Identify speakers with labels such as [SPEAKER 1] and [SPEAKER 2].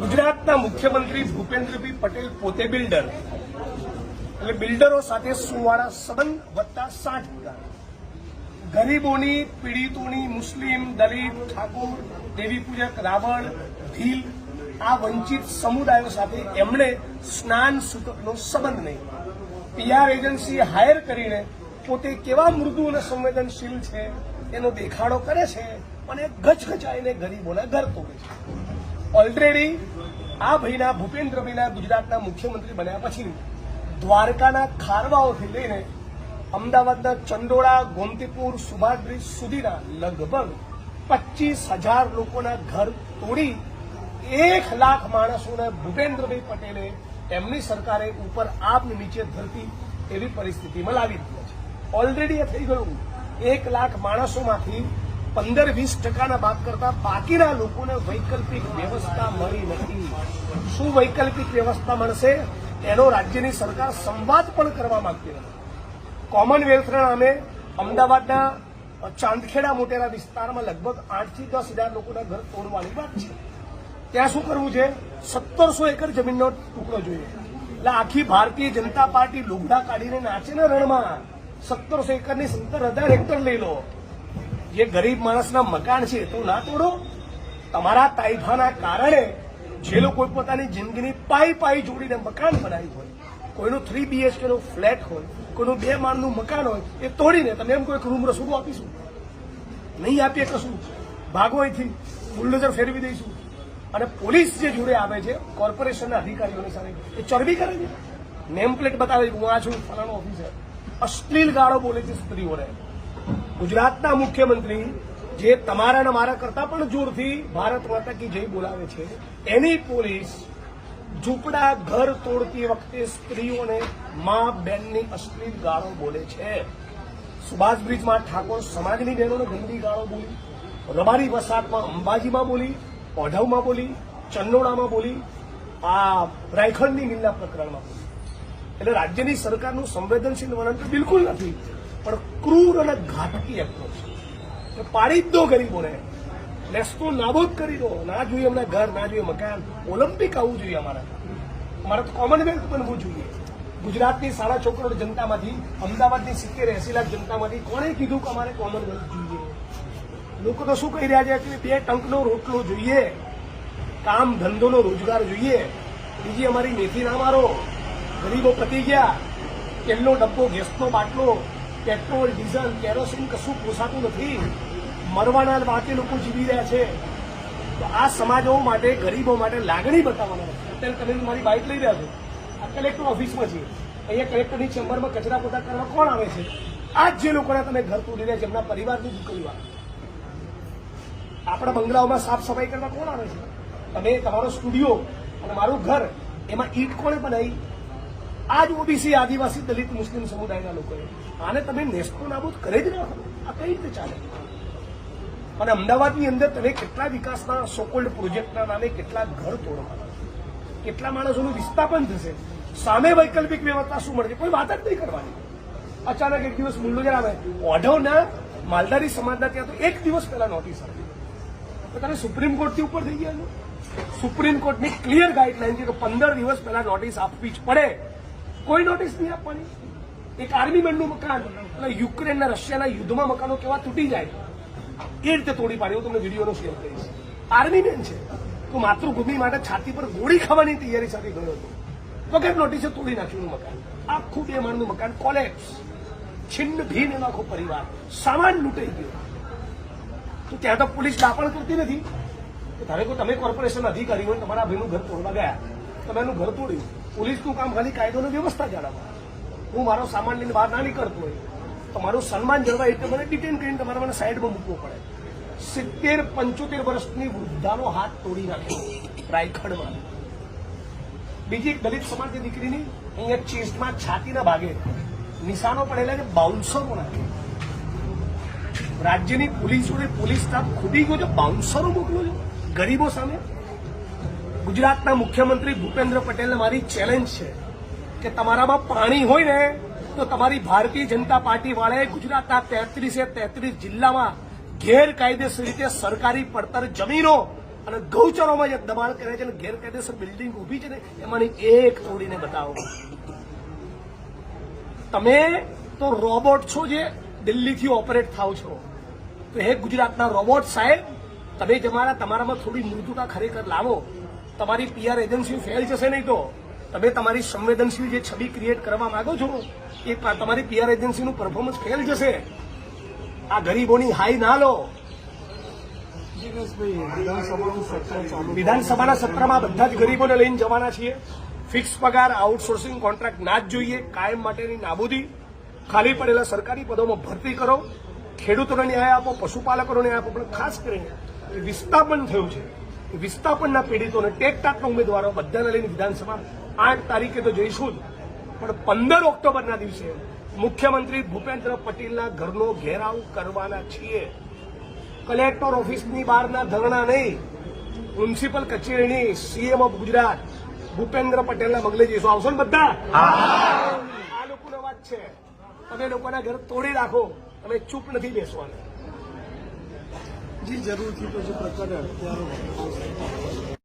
[SPEAKER 1] ગુજરાતના મુખ્યમંત્રી ભૂપેન્દ્રભાઈ પટેલ પોતે બિલ્ડર. એટલે બિલ્ડરો સાથે સુવાળા સંબંધ વત્તા સાઠ ટકા ગરીબોની, પીડિતોની, મુસ્લિમ, દલિત, ઠાકોર, દેવી પૂજક, રાવણ, ભીલ, આ વંચિત સમુદાયો સાથે એમણે સ્નાન સૂતકનો સંબંધ નહીં. પીઆર એજન્સી હાયર કરીને પોતે કેવા મૃદુ અને સંવેદનશીલ છે એનો દેખાડો કરે છે અને ગચગચાઈને ગરીબોના ઘર તોડે છે. ઓલરેડી આ ભાઈના ભૂપેન્દ્રભાઈના ગુજરાતના મુખ્યમંત્રી બન્યા પછી દ્વારકાના ખારવાઓથી લઈને અમદાવાદના ચંડોળા ગોમતીપુર સુભાષ બ્રિજ સુધીના લગભગ પચીસ હજાર લોકોના ઘર તોડી એક લાખ માણસોને ભૂપેન્દ્રભાઈ પટેલે એમની સરકારે ઉપર આપ નીચે ધરતી એવી પરિસ્થિતિમાં લાવી દીધી છે. ઓલરેડી એ થઈ ગયું. એક લાખ માણસોમાંથી પંદર વીસ ટકાના બાદ કરતા બાકીના લોકોને વૈકલ્પિક વ્યવસ્થા મળી નથી. શું વૈકલ્પિક વ્યવસ્થા મળશે? એનો રાજ્યની સરકાર સંવાદ પણ કરવા માંગતી નથી. કોમનવેલ્થના નામે અમદાવાદના ચાંદખેડા મોટેરા વિસ્તારમાં લગભગ આઠથી દસ હજાર લોકોના ઘર તોડવાની વાત છે. ત્યાં શું કરવું છે? સત્તરસો એકર જમીનનો ટુકડો જોઈએ. એટલે આખી ભારતીય જનતા પાર્ટી લુગડા કાઢીને નાચે ને રણમાં. સત્તરસો એકરની સત્તર હજાર હેક્ટર લઈ લો. જે ગરીબ માણસના મકાન છે, તો ના તોડો. તમારા તાઇફાના કારણે જે લોકો પોતાની જિંદગીની પાઈ પાઈ જોડીને મકાન બનાવ્યું હોય, કોઈનું થ્રી બીએચકે નું ફ્લેટ હોય, કોઈનું બે માળનું મકાન હોય, એ તોડીને તમે એમ કોઈ રૂમ રસોડું આપીશું. નહીં આપીએ કશું. ભાગો અહીંથી, બુલડોઝર ફેરવી દઈશું. અને પોલીસ જે જોડે આવે છે, કોર્પોરેશનના અધિકારીઓની સામે, એ ચરબી કરે છે. નેમ પ્લેટ બતાવે હું આ છું, ફલાણો ઓફિસર અશ્લીલ ગાળો બોલે છે સ્ત્રીઓને. ગુજરાતના મુખ્યમંત્રી જે તમારા ને મારા કરતા પણ જોરથી ભારત માતા કી જય બોલાવે છે, એની પોલીસ ઝૂંપડા ઘર તોડતી વખતે સ્ત્રીઓને મા બેનની અશ્લીલ ગાળો બોલે છે. સુભાષ બ્રિજમાં ઠાકોર સમાજની બહેનોને ગંદી ગાળો બોલી, રબારી વસાહતમાં અંબાજીમાં બોલી, ઓઢવમાં બોલી, ચંદોડામાં બોલી, આ રાયખંડની મિલના પ્રકરણમાં બોલી. એટલે રાજ્યની સરકારનું સંવેદનશીલ વલણ તો બિલકુલ નથી. પણ ક્રૂર અને ઘાતકી એપ્રોચ છે. પાડી જ દો ગરીબોને નેસ્તો નાબૂદ કરી દો. ના જોઈએ અમને ઘર, ના જોઈએ મકાન. ઓલિમ્પિક આવવું જોઈએ અમારા અમારે તો કોમનવેલ્થ બનવું જોઈએ. ગુજરાતની સાડા છ કરોડ જનતામાંથી, અમદાવાદની સિત્તેર એસી લાખ જનતામાંથી કોણે કીધું કે અમારે કોમનવેલ્થ જોઈએ? લોકો તો શું કહી રહ્યા છે કે બે ટંકનો રોટલો જોઈએ, કામ ધંધોનો રોજગાર જોઈએ, બીજી અમારી મેથી ના મારો. ગરીબો પતી ગયા, તેલનો ડબ્બો, ગેસનો બાટલો પેટ્રોલ, ડીઝલ, કેરોસીન કશું પોસાતું નથી. મરવાના બાકી લોકો જીવી રહ્યા છે. તો આ સમાજો માટે, ગરીબો માટે લાગણી બતાવવાનો અત્યારે તમે મારી બાઇક લઈ રહ્યા છો. આ કલેક્ટર ઓફિસમાં છીએ અહીંયા કલેક્ટરની ચેમ્બરમાં કચરા પોતા કરવા કોણ આવે છે? આ જે લોકોના તમે ઘર તોડી રહ્યા છે, એમના પરિવારની દીકરીઓ. આપણા બંગલાઓમાં સાફ સફાઈ કરવા કોણ આવે છે? તમે તમારો સ્ટુડિયો અને મારું ઘર, એમાં ઈટ કોણે બનાવી? આ જ ઓબીસી આદિવાસી દલિત મુસ્લિમ સમુદાયના લોકોએ આને તમે નેસ્તો નાબૂદ કરી જ નાખો આ કઈ રીતે ચાલે? અને અમદાવાદની અંદર તમે કેટલા વિકાસના સોકોલ્ડ પ્રોજેક્ટના નામે કેટલા ઘર તોડવાના કેટલા માણસોનું વિસ્થાપન થશે? સામે વૈકલ્પિક વ્યવસ્થા શું મળશે? કોઈ વાત જ નહીં કરવાની. અચાનક એક દિવસ બુલડોઝર આવે. ઓઢવના માલધારી સમાજના ત્યાં તો એક દિવસ પહેલા નોટિસ આવી. તો તમે સુપ્રીમ કોર્ટથી ઉપર થઈ ગયા સુપ્રીમ કોર્ટની ક્લિયર ગાઈડલાઈન છે કે પંદર દિવસ પહેલા નોટિસ આપવી જ પડે. કોઈ નોટિસ નહીં આપવાની. એક આર્મી મેનનું મકાન, એટલે યુક્રેનના રશિયાના યુદ્ધમાં મકાનો કેવા તૂટી જાય. એ રીતે તોડી પાડી હું તમને વિડીયોનો શેર કરીશ. આર્મી મેન છે. તો માતૃભૂમિ માટે છાતી પર ગોળી ખાવાની તૈયારી સાથે ગયો હતો. વગર નોટિસે તોડી નાખ્યું મકાન? આખું બે માળનું મકાન કોલેપ્સ છિન્ન ભીન એનો આખો પરિવાર. સામાન લૂંટાઈ ગયો. તો ત્યાં તો પોલીસ દાપણ કરતી નથી. તો ધારો કે તમે કોર્પોરેશન અધિકારી હોય તમારા ભાઈનું ઘર તોડવા ગયા. તમે એનું ઘર તોડ્યું. પોલીસનું કામ ખાલી કાયદોની વ્યવસ્થા જાળવવા હું મારો સામાન લઈને બહાર ના નીકળતો હોય, તો મારું સન્માન જળવાય એટલે મને ડિટેન કરીને તમારે મને સાઈડમાં મૂકવો પડે. સિત્તેર, પંચોતેર વર્ષની વૃદ્ધાનો હાથ તોડી નાખ્યો રાયખડમાં. બીજી એક દલિત સમાજની દીકરીની અહીંયા ચેસ્ટમાં છાતીના ભાગે નિશાનો પડેલા છે બાઉન્સરો નાખે રાજ્યની પોલીસ જોડે પોલીસ સ્ટાફ ખૂટી ગયો છે, બાઉન્સરો મોકલો છો, ગરીબો સામે. ગુજરાતના મુખ્યમંત્રી ભૂપેન્દ્ર પટેલને મારી ચેલેન્જ છે કે તમારામાં પાણી હોય ને, તો તમારી ભારતીય જનતા પાર્ટી વાળાએ ગુજરાતના તેત્રીસે તેત્રીસ જિલ્લામાં ગેરકાયદેસર રીતે સરકારી પડતર જમીનો અને ગૌચરોમાં જે દબાણ કરે છે અને ગેરકાયદેસર બિલ્ડિંગ ઊભી છે ને, એમાંની એક તોડીને બતાવો. તમે તો રોબોટ છો જે દિલ્હીથી ઓપરેટ થાવ છો. તો હે ગુજરાતના રોબોટ સાહેબ, તમે તમારા તમારામાં થોડી મૃદુતા ખરેખર લાવો. તમારી પીઆર એજન્સી ફેલ જશે નહીં તો તમે તમારી સંવેદનશીલ જે છબી ક્રિએટ કરવા માંગો છો, એ તમારી પીઆર એજન્સીનું પરફોર્મન્સ ફેલ જશે. આ ગરીબોની હાઈ ના લો.
[SPEAKER 2] વિધાનસભાનું
[SPEAKER 1] સત્રમાં બધા જ ગરીબોને લઈને જવાના છીએ. ફિક્સ પગાર આઉટસોર્સિંગ કોન્ટ્રાક્ટ ના જ જોઈએ. કાયમ માટેની નાબૂદી. ખાલી પડેલા સરકારી પદોમાં ભરતી કરો. ખેડૂતોને ન્યાય આપો, પશુપાલકોને ન્યાય આપો, પણ ખાસ કરીને વિસ્થાપન થયું છે. વિસ્થાપનના પીડિતોને ટેકટાકના ઉમેદવારો બધાને લઈને વિધાનસભા. આઠ તારીખે તો જઈશું જ. પણ પંદર ઓક્ટોબરના દિવસે મુખ્યમંત્રી ભૂપેન્દ્ર પટેલના ઘરનો ઘેરાવ કરવાના છીએ. કલેક્ટર ઓફિસની બહારના ધરણા નહીં. મ્યુનિસિપલ કચેરીની સીએમ ઓફ ગુજરાત. ભૂપેન્દ્ર પટેલના બંગલે જઈશું. આવશો ને બધા? આ લોકોનો વાત છે. તમે લોકોના ઘર તોડી રાખો. તમે ચૂપ નથી બેસવાના.
[SPEAKER 2] જી જરૂરથી તો જે પ્રકારે અત્યારે